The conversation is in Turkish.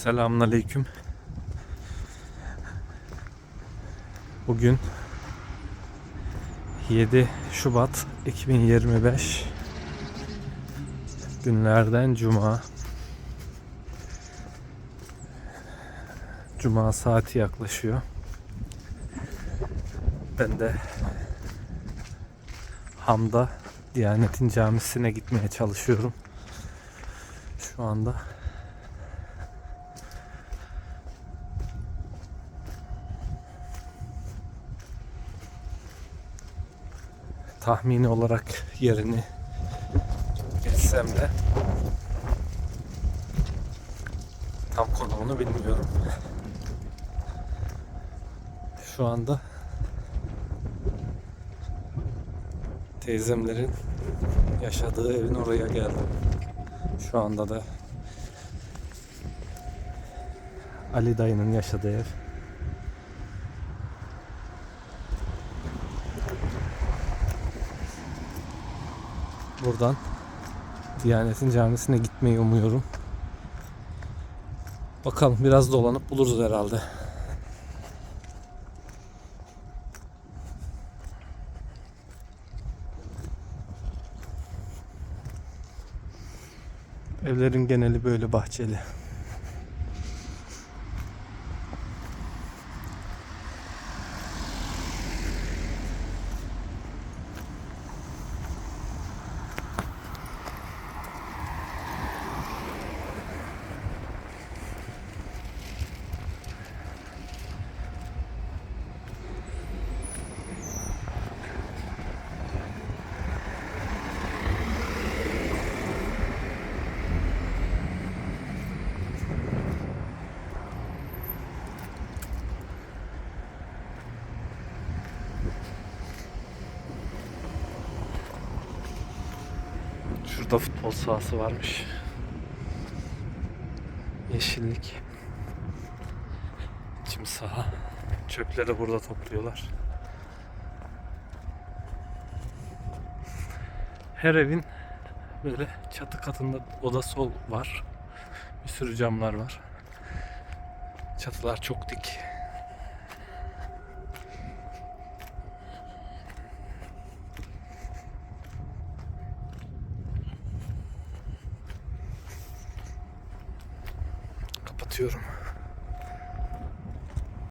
Selamünaleyküm. Bugün 7 Şubat 2025 günlerden cuma. Cuma saati yaklaşıyor. Ben de Hamda Diyanet'in camisine gitmeye çalışıyorum. Şu anda tahmini olarak yerini bilsem de tam konumunu bilmiyorum. Şu anda teyzemlerin yaşadığı evin oraya geldim. Şu anda da Ali dayının yaşadığı ev. Buradan Diyanet'in camisine gitmeyi umuyorum. Bakalım biraz dolanıp buluruz herhalde. Evlerin geneli böyle bahçeli. Şurada futbol sahası varmış. Yeşillik. Çim saha. Çöpleri burada topluyorlar. Her evin böyle çatı katında odası ol- var. Bir sürü camlar var. Çatılar çok dik. Kapatıyorum.